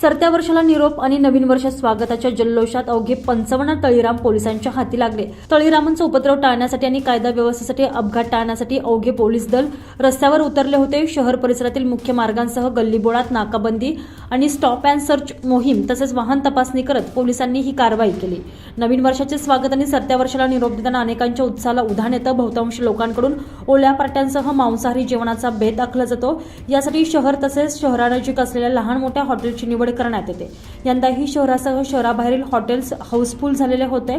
सरत्या वर्षाला निरोप आणि नवीन वर्षात स्वागताच्या जल्लोषात अवघे पंचावन्न तळीराम पोलिसांच्या हाती लागले. तळीरामांचा उपद्रव टाळण्यासाठी आणि कायदा व्यवस्थेसाठी अपघात टाळण्यासाठी अवघे पोलीस दल रस्त्यावर उतरले होते. शहर परिसरातील मुख्य मार्गांसह गल्लीबोळात नाकाबंदी आणि स्टॉप अँड सर्च मोहीम तसेच वाहन तपासणी करत पोलिसांनी ही कारवाई केली. नवीन वर्षाचे स्वागत आणि सरत्या वर्षाला निरोप देताना अनेकांच्या उत्साहाला उधाण येतं. बहुतांश लोकांकडून ओल्या पार्ट्यांसह मांसाहारी जेवणाचा बेत आखला जातो. यासाठी शहर तसेच शहरानजीक असलेल्या लहान मोठ्या हॉटेलची निवड करण्यात येते. यंदाही शहरासह शहराबाहेरील हॉटेल्स हाऊसफुल झालेले होते.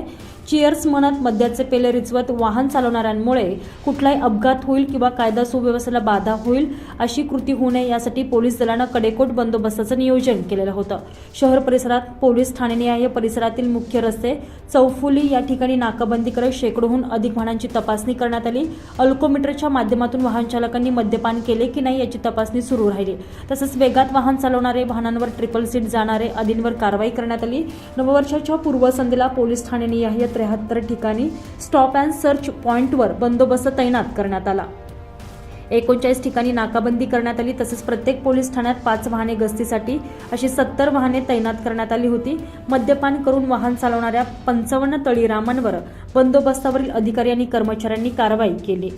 चिअर्स म्हणत मद्याचे पेले रिचवत वाहन चालवणाऱ्यांमुळे कुठलाही अपघात होईल किंवा कायदा सुव्यवस्थेला बाधा होईल अशी कृती होऊ नये यासाठी पोलीस दलानं कडेकोट बंदोबस्ताचं नियोजन केलेलं होतं. शहर परिसरात पोलीस ठाणेनिहाय परिसरातील मुख्य रस्ते चौफुली या ठिकाणी नाकाबंदी करत शेकडोहून अधिक वाहनांची तपासणी करण्यात आली. अल्कोमीटरच्या माध्यमातून वाहन चालकांनी मद्यपान केले की नाही याची तपासणी सुरू राहिली. तसंच वेगात वाहन चालवणारे वाहनांवर ट्रिपल सीट जाणारे आदींवर कारवाई करण्यात आली. नववर्षाच्या पूर्वसंध्येला पोलीस ठाणेनिहाय त्र्याहत्तर ठिकाणी स्टॉप अँड सर्च पॉईंटवर बंदोबस्त तैनात करण्यात आला. एकोणचाळीस ठिकाणी नाकाबंदी करण्यात आली तसेच प्रत्येक पोलीस ठाण्यात पाच वाहने गस्तीसाठी अशी सत्तर वाहने तैनात करण्यात आली होती. मद्यपान करून वाहन चालवणाऱ्या पंचावन्न तळीरामांवर बंदोबस्तावरील अधिकारी आणि कर्मचाऱ्यांनी कारवाई केली.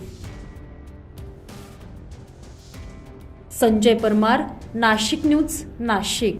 संजय परमार नाशिक न्यूज नाशिक.